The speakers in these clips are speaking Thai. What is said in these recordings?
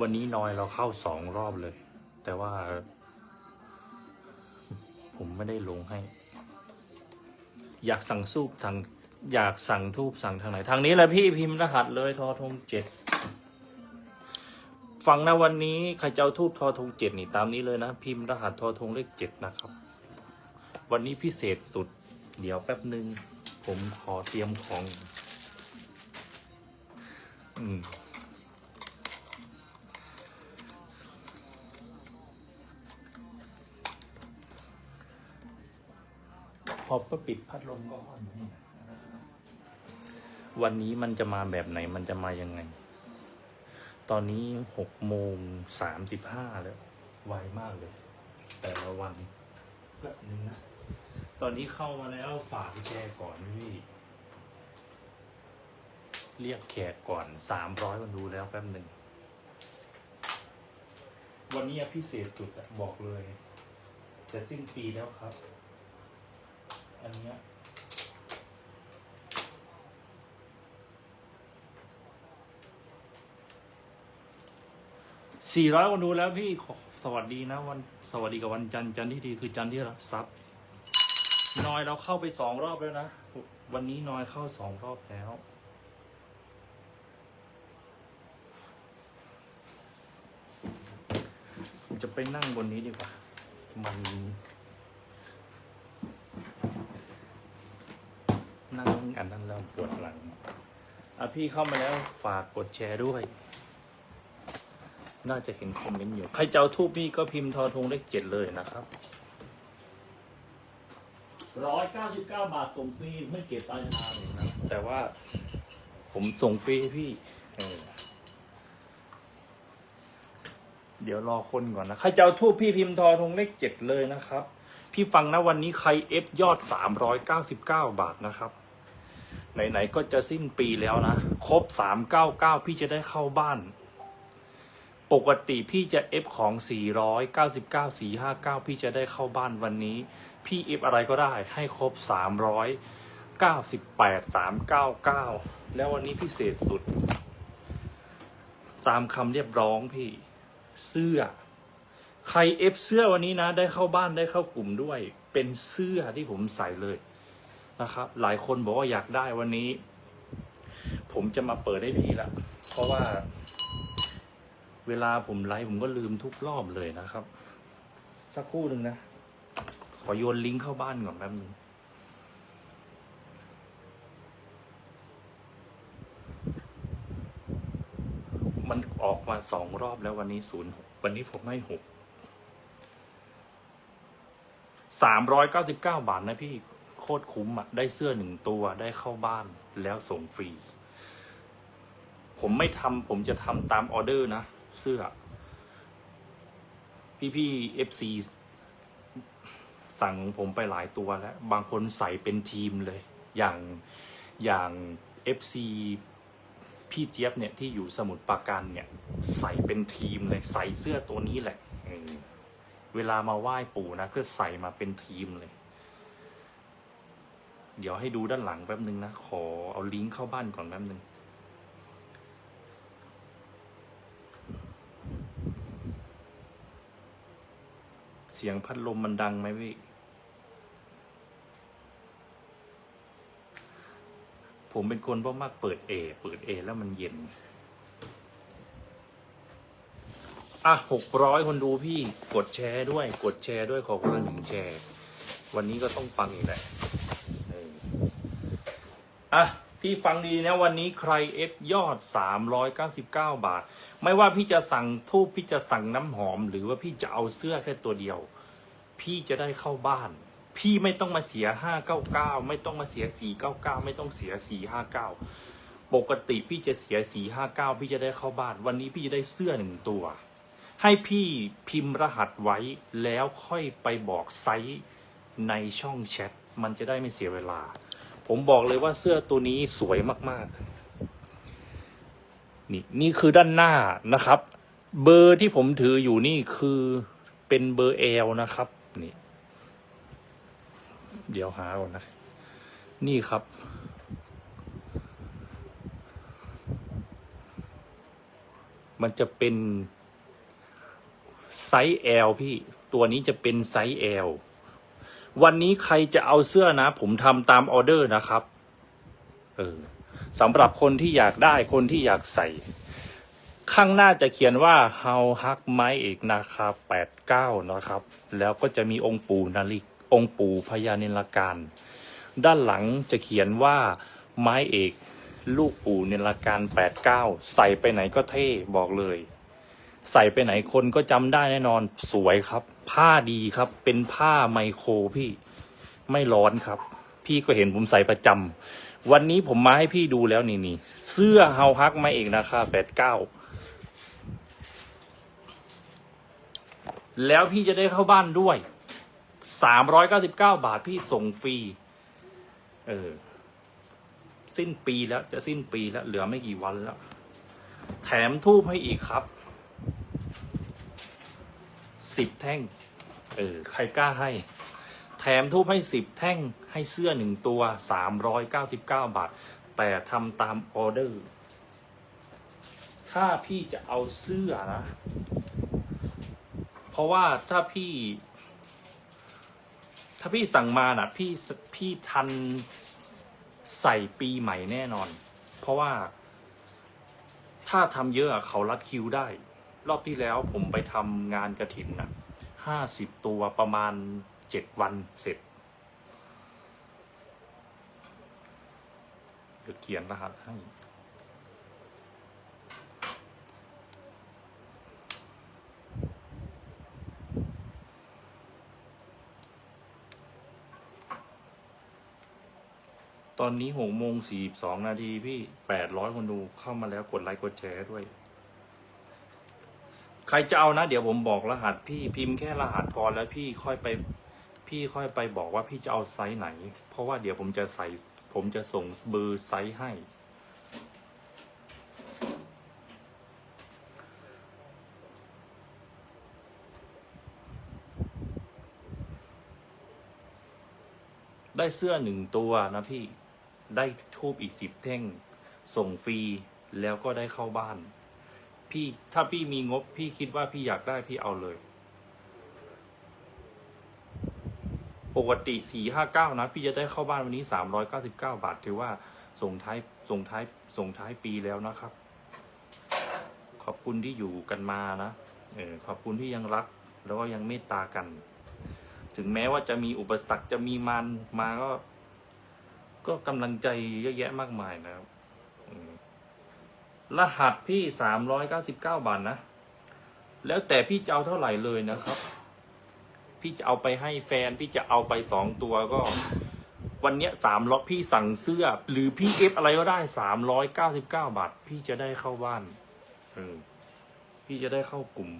วันนี้นอยเราเข้าสองรอบเลย แต่ว่า ผมไม่ได้ลงให้ อยากสั่งซูปทาง อยากสั่งทูบสั่งทางไหน ทางนี้แหละพี่พิมพ์รหัสเลยทอทงเจ็ดฟังนะวันนี้ใครจะเอาทูบทอทงเจ็ดนี่ตามนี้เลยนะ พิมพ์รหัสทอทงเลขเจ็ดนะครับ วันนี้พิเศษสุด เดี๋ยวแป๊บหนึ่งผมขอเตรียมของ อืม อประปิดพัดลมก็อ่อนนี่วันนี้มันจะมาแบบไหนมันจะมายังไง ตอนนี้หกโมงสามสิบห้าแล้ว ไวมากเลย แต่ละวันแบบนึงนะ ตอนนี้เข้ามาแล้วฝากแชร์ก่อนพี่ เรียกแขกก่อนสามร้อยคนดูแล้วแป๊บหนึ่ง วันนี้พิเศษสุดอะบอกเลย จะสิ้นปีแล้วครับ สี่ร้อยคนดูแล้วพี่สวัสดีนะวันสวัสดีกับวันจันทร์จันทร์ที่ดีคือจันทร์ที่รับทรับนอยเราเข้าไปสองรอบแล้วนะ วันนี้นอยเข้าสองรอบแล้ว จะไปนั่งบนนี้ดีกว่า มันนั่งอันนั้นแล้วปวดหลังอะพี่เข้ามาแล้วฝากกดแชร์ด้วย น่าจะเห็นคอมเมนต์อยู่ ใครจะเอาทูบพี่ก็พิมพ์ทอทงเลขเจ็ดเลยนะครับร้อยเก้าสิบเก้าบาทส่งฟรีไม่เก็บปลายทางเลยนะแต่ว่าผมส่งฟรีให้พี่เออเดี๋ยวรอคนก่อนนะ ใครจะเอาทูบพี่พิมพ์ทอทงเลขเจ็ดเลยนะครับ พี่ฟังนะวันนี้ใครเอฟยอดสามร้อยเก้าสิบเก้าบาทนะครับ ไหน ๆ ก็จะสิ้นปีแล้วนะ ครบสามเก้าเก้าพี่จะได้เข้าบ้าน ปกติพี่จะเอฟของสี่ร้อยเก้าสิบเก้าสี่ห้าเก้าพี่จะได้เข้าบ้านวันนี้ พี่เอฟอะไรก็ได้ให้ครบสามร้อยเก้าสิบแปดสามเก้าเก้าแล้ววันนี้พิเศษสุด ตามคำเรียบร้องพี่ เสื้อ ใครเอฟเสื้อวันนี้นะ ได้เข้าบ้านได้เข้ากลุ่มด้วย เป็นเสื้อที่ผมใส่เลยนะครับ หลายคนบอกว่าอยากได้วันนี้ ผมจะมาเปิดให้พี่ละเพราะว่า เวลาผมไลฟ์ผมก็ลืมทุกรอบเลยนะครับ สักครู่หนึ่งนะ ขอโยนลิงก์เข้าบ้านก่อนแป๊บนึงมันออกมาสองรอบแล้ววันนี้ศูนย์หกวันนี้ผมให้หกสามร้อยเก้าสิบเก้าบาทนะพี่โคตรคุ้มอะ ได้เสื้อหนึ่งตัวได้เข้าบ้านแล้วส่งฟรี ผมไม่ทำผมจะทำตามออเดอร์นะ เสื้อ พี่พี่เอฟซีสั่งผมไปหลายตัวแล้ว บางคนใส่เป็นทีมเลย อย่างอย่างเอฟซีพี่เจี๊ยบเนี่ยที่อยู่สมุทรปราการเนี่ย ใส่เป็นทีมเลย ใส่เสื้อตัวนี้แหละเออเวลามาไหว้ปู่นะก็ใส่มาเป็นทีมเลย เดี๋ยวให้ดูด้านหลังแป๊บนึงนะ ขอเอาลิงก์เข้าบ้านก่อนแป๊บนึง สียงพัดลมมันดังไหมพี่ ผมเป็นคนว่ามากเปิดเอเปิดเอแล้วมันเย็น อะหกร้อยคนดูพี่กดแชร์ด้วย กดแชร์ด้วยขอคนละหนึ่งแชร์ วันนี้ก็ต้องปังอีกแหละอออะ พี่ฟังดีนะวันนี้ใครเอฟยอด 399 บาท ไม่ว่าพี่จะสั่งทูบพี่จะสั่งน้ำหอม หรือว่าพี่จะเอาเสื้อแค่ตัวเดียว พี่จะได้เข้าบ้าน พี่ไม่ต้องมาเสีย 599 ไม่ต้องมาเสีย 499 ไม่ต้องเสีย 459 ปกติพี่จะเสีย 459 พี่จะได้เข้าบ้าน วันนี้พี่จะได้เสื้อหนึ่งตัว ให้พี่พิมพ์รหัสไว้แล้วค่อยไปบอกไซส์ในช่องแชทมันจะได้ไม่เสียเวลา ผมบอกเลยว่าเสื้อตัวนี้สวยมากๆ นี่นี่คือด้านหน้านะครับ เบอร์ที่ผมถืออยู่นี่คือเป็นเบอร์เอลนะครับ นี่ เดี๋ยวหาก่อนนะ นี่ครับมมันจะเป็นไซส์ L พี่ ตัวนี้จะเป็นไซส์ L วันนี้ใครจะเอาเสื้อนะ ผมทำตามออเดอร์นะครับเออสำหรับคนที่อยากได้คนที่อยากใส่ ข้างหน้าจะเขียนว่า How Hug ไม้เอกนาคา89 นะครับ แล้วก็จะมีองค์ปู่นาลิกองค์ปู่พญานิลการด้านหลังจะเขียนว่าไม้เอกลูกปู่นิลการ89 ใส่ไปไหนก็เท่บอกเลย ใส่ไปไหนคนก็จำได้แน่นอนสวยครับ ผ้าดีครับ เป็นผ้าไมโครพี่ไม่ร้อนครับ พี่ก็เห็นผมใส่ประจำวันนี้ผมมาให้พี่ดูแล้วนี่นี่เสื้อเฮาฮักไม้เอกนาคา89แล้วพี่จะได้เข้าบ้านด้วยสามร้อยเก้าสิบเก้าบาทพี่ส่งฟรีเออสิ้นปีแล้วจะสิ้นปีแล้ว เหลือไม่กี่วันแล้ว แถมทูบให้อีกครับ สิบแท่ง เออ ใครกล้าให้ แถมทูบให้สิบแท่ง ให้เสื้อหนึ่งตัวสามร้อยเก้าสิบเก้าบาท แต่ทำตามออเดอร์ ถ้าพี่จะเอาเสื้อนะ เพราะว่าถ้าพี่ ถ้าพี่สั่งมาน่ะพี่พี่ทันใส่ปีใหม่แน่นอน เพราะว่าถ้าทำเยอะอะเขารัดคิวได้ รอบที่แล้วผมไปทำงานกระถินน่ะห้าสิบตัวประมาณเจ็ดวันเสร็จเดี๋ยวเขียนรหัสให้ตอนนี้หกโมงสี่สองนาทีพี่แปดร้อยคนดูเข้ามาแล้วกดไลค์กดแชร์ด้วย ครจะเอานะ เดี๋ยวผมบอกรหัสพี่พิมพ์แค่รหัสพอแล้วพี่ค่อยไป พี่ค่อยไปบอกว่าพี่จะเอาไซส์ไหน เพราะว่าเดี๋ยวผมจะใส่ ผมจะส่งเบอร์ไซส์ให้ ได้เสื้อหนึ่งตัวนะพี่ได้ทูบอีกสิบแท่ง ส่งฟรีแล้วก็ได้เข้าบ้าน พี่ถ้าพี่มีงบ พี่คิดว่าพี่อยากได้พี่เอาเลย ปกติสี่ห้าเก้านะ พี่จะได้เข้าบ้านวันนี้สามร้อยเก้าสิบเก้าบาท ถือว่าส่งท้ายส่งท้ายส่งท้ายปีแล้วนะครับ ขอบคุณที่อยู่กันมานะเออขอบคุณที่ยังรัก แล้วก็ยังเมตตากัน ถึงแม้ว่าจะมีอุปสรรคจะมีมันมาก็ ก็กำลังใจเยอะแยะมากมายนะครับ รหัสพี่สามร้อยเก้าสิบเก้าบาทนะ แล้วแต่พี่จะเอาเท่าไหร่เลยนะครับ พี่จะเอาไปให้แฟน พี่จะเอาไปสองตัวก็ วันเนี้ยสามร้อยพี่สั่งเสื้อ หรือพี่เอฟอะไรก็ได้สามร้อยเก้าสิบเก้าบาท พี่จะได้เข้าบ้าน เออ พี่จะได้เข้ากลุ่ม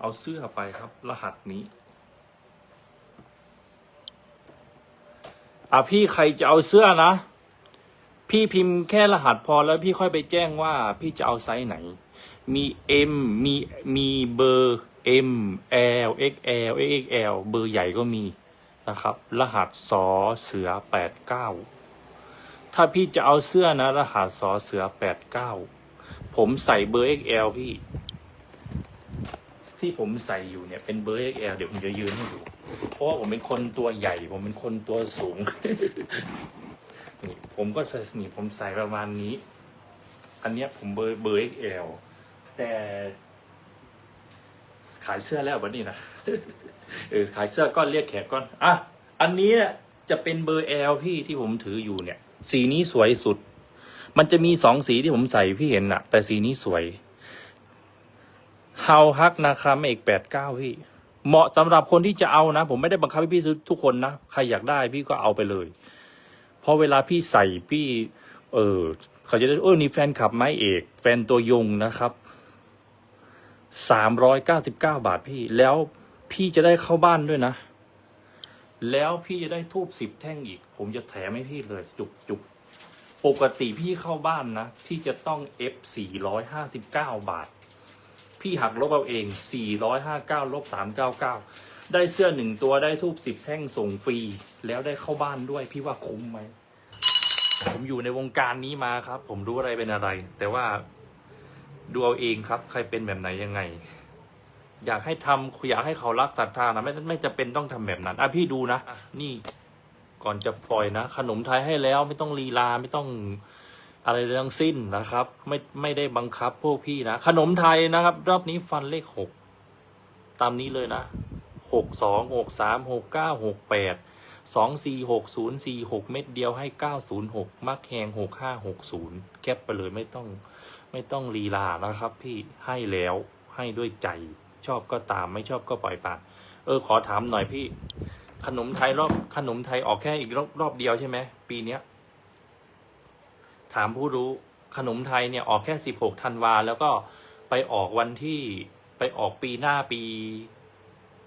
เอาเสื้อไปครับ รหัสนี้ อะพี่ใครจะเอาเสื้อนะ พี่พิมพ์แค่รหัสพอแล้วพี่ค่อยไปแจ้งว่า พี่จะเอาไซส์ไหน มี M มีมีเบอร์ M L XL XXL เบอร์ใหญ่ก็มีนะครับ รหัสสอเสือแปดเก้าถ้าพี่จะเอาเสื้อนะ รหัสสอเสือแปดเก้าผมใส่เบอร์ XL พี่ ที่ผมใส่อยู่เนี่ยเป็นเบอร์ XL เดี๋ยวผมจะยืนให้ดูเพราะว่าผมเป็นคนตัวใหญ่ ผมเป็นคนตัวสูงนี่ผมก็ใส่นี่ผมใส่ประมาณนี้ อันเนี้ยผมเบอร์เบอร์ XL แต่ขายเสื้อแล้ววันนี้นะเออขายเสื้อก้อนเรียกแขกก้อนอะอันนี้จะเป็นเบอร์ L พี่ที่ผมถืออยู่เนี่ย สีนี้สวยสุด มันจะมีสองสีที่ผมใส่พี่เห็นอะแต่สีนี้สวย เฮาฮักนาคามเอกแปดเก้าพี่ เหมาะสำหรับคนที่จะเอานะ ผมไม่ได้บังคับให้พี่ซื้อทุกคนนะ ใครอยากได้พี่ก็เอาไปเลย เพราะเวลาพี่ใส่พี่ เออเขาจะได้เออนี่แฟนขับไม้เอก แฟนตัวยงนะครับสามร้อยเก้าสิบเก้าบาทพี่ แล้วพี่จะได้เข้าบ้านด้วยนะ แล้วพี่จะได้ทูบสิบแท่งอีก ผมจะแถมให้พี่เลย จุกจุกปกติพี่เข้าบ้านนะ พี่จะต้อง F สี่ร้อยห้าสิบเก้าบาท พี่หักลบเอาเอง 459ลบ399 ได้เสื้อหนึ่งตัวได้ทูบสิบแท่งส่งฟรี แล้วได้เข้าบ้านด้วย พี่ว่าคุ้มไหม ผมอยู่ในวงการนี้มาครับ ผมรู้อะไรเป็นอะไร แต่ว่าดูเอาเองครับ ใครเป็นแบบไหนยังไง อยากให้ทำอยากให้เขารักศรัทธานะไม่ไม่จะเป็นต้องทำแบบนั้นอะพี่ดูนะอะนี่ก่อนจะปล่อยนะ ขนมไทยให้แล้วไม่ต้องลีลาไม่ต้อง อะไรทั้งสิ้นนะครับ ไม่ไม่ได้บังคับพวกพี่นะ ขนมไทยนะครับ รอบนี้ฟันเลขหกตามนี้เลยนะหกสองหกสามหกเก้าหกแปดสองสี่หกศูนย์สี่หกเม็ดเดียวให้เก้าศูนย์หกมักแหงหกห้าหกศูนย์แก็บไปเลยไม่ต้องไม่ต้องลีลานะครับ พี่ให้แล้วให้ด้วยใจ ชอบก็ตามไม่ชอบก็ปล่อยผ่านเออขอถามหน่อยพี่ ขนมไทยรอบขนมไทยออกแค่อีกรอบรอบเดียวใช่ไหมปีเนี้ย ถามผู้รู้ขนมไทยเนี่ยออกแค่สิบหกธันวาแล้วก็ไปออกวันที่ไปออกปีหน้าปี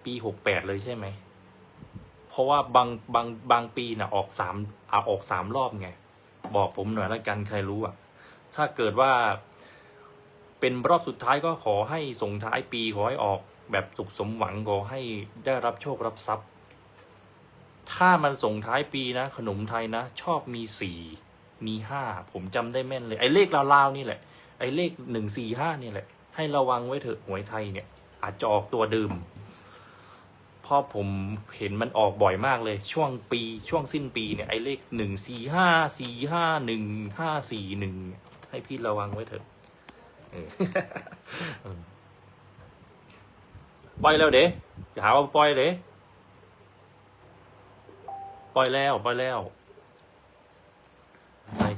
ปีหกแปดเลยใช่ไหม เพราะว่าบางบางบางปีน่ะออกสามอาออกสามรอบไง บอกผมหน่อยละกันใครรู้อะ ถ้าเกิดว่า เป็นรอบสุดท้ายก็ขอให้ส่งท้ายปีขอให้ออกแบบสุขสมหวังขอให้ได้รับโชครับทรัพย์ ถ้ามันส่งท้ายปีนะ ขนมไทยนะ ชอบมีสี่ มีห้าผมจำได้แม่นเลย ไอ้เลขลาวๆนี่แหละ ไอ้เลขหนึ่งสี่ห้านี่แหละ ให้ระวังไว้เถอะหวยไทยเนี่ย อาจจะออกตัวเดิมเพราะผมเห็นมันออกบ่อยมากเลย ช่วงปีช่วงสิ้นปีเนี่ยไอ้เลขหนึ่งสี่ห้าสี่ห้าหนึ่งห้าสี่หนึ่งให้พี่ระวังไว้เถอะปล่อยแล้วเด้อย่าหาว่าปล่อยเด้ปล่อยแล้วปล่อยแล้ว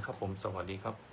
ครับผมสวัสดีครับ